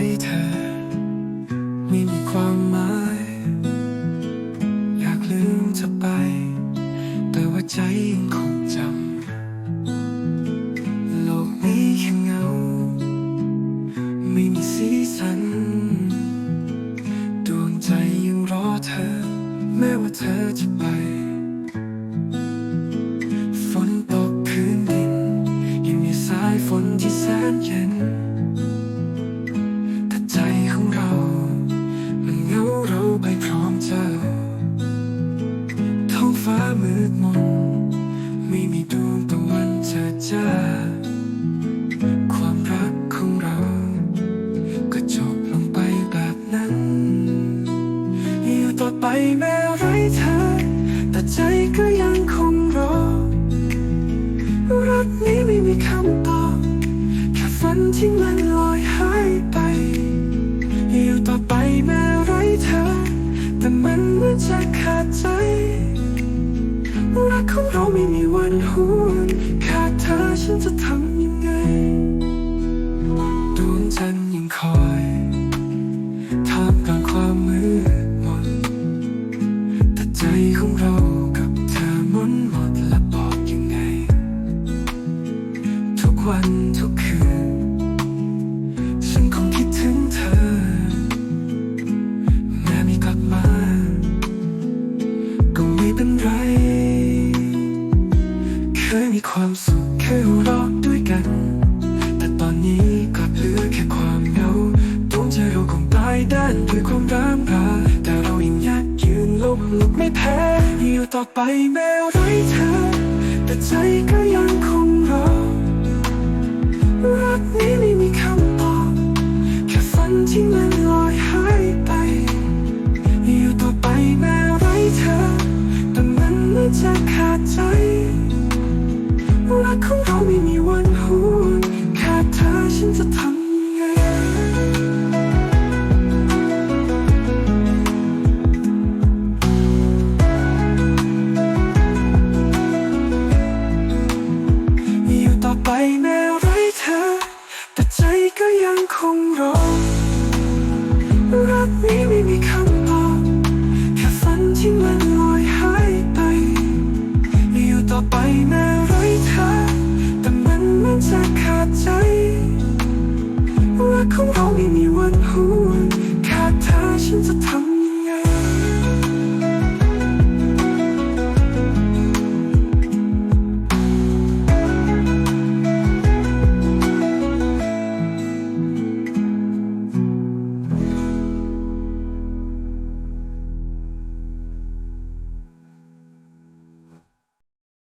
ให้เธอ ไม่มีความหมาย อยากลืมเธอไป แต่ว่าใจยังคงจำ โลกนี้แค่เงา ไม่มีสีสัน ดวงใจยังรอเธอ แม้ว่าเธอจะไป ฝนตกคืนดิน ยังมีสายฝนที่แสนเย็น ฟ้ามืดมน ไม่มีดวงตะวันเจิดจ้าความรักของเรา ก็จบลงไปแบบนั้น อยู่ต่อไปแม้ไรเธอ แต่ใจก็ยังคงรอ รักนี้ไม่มีคำตอบแค่ฝันที่มันลอยหายไป อยู่ต่อไปแม้ไรเธอ แต่มันเหมือนจะขาดใจ ของเราไม่มีวันหวนขาดเธอฉันจะทำยังไงดวงจันทร์ยังคอยท่ามกลางความมืดมนแต่ใจของเรากับเธอมุนหมดและบอกยังไง ทุกวันทุกีความสุขแค่หัวราด้วยกัน แต่ตอนนี้กลับเหลือแค่ความเหงาดวงใจเราคงตายด้านด้วยความร้างพาแต่เรายังยักยืนลบลุกไม่แพ้อยู่ต่อไปแม้ไร้เธอ แต่ใจก็ยังคงรอรักนี้ไม่มีคำตอบแค่ฝันที่มันลอยหายไป อยู่ต่อไปแม้ไร้เธอ แต่มันไม่จะขาดใจ รักของเราไม่มีวันหวนขาดเธอฉันจะทำไปแม้ไร้เธอ แต่ใจก็ยังคงรอ รักนี้ไม่มีคำตอบแค่ฝันที่มันลอยหายไป อยู่ต่อไป ของเราไม่มีวันหวนขาดเธอฉันจะทำ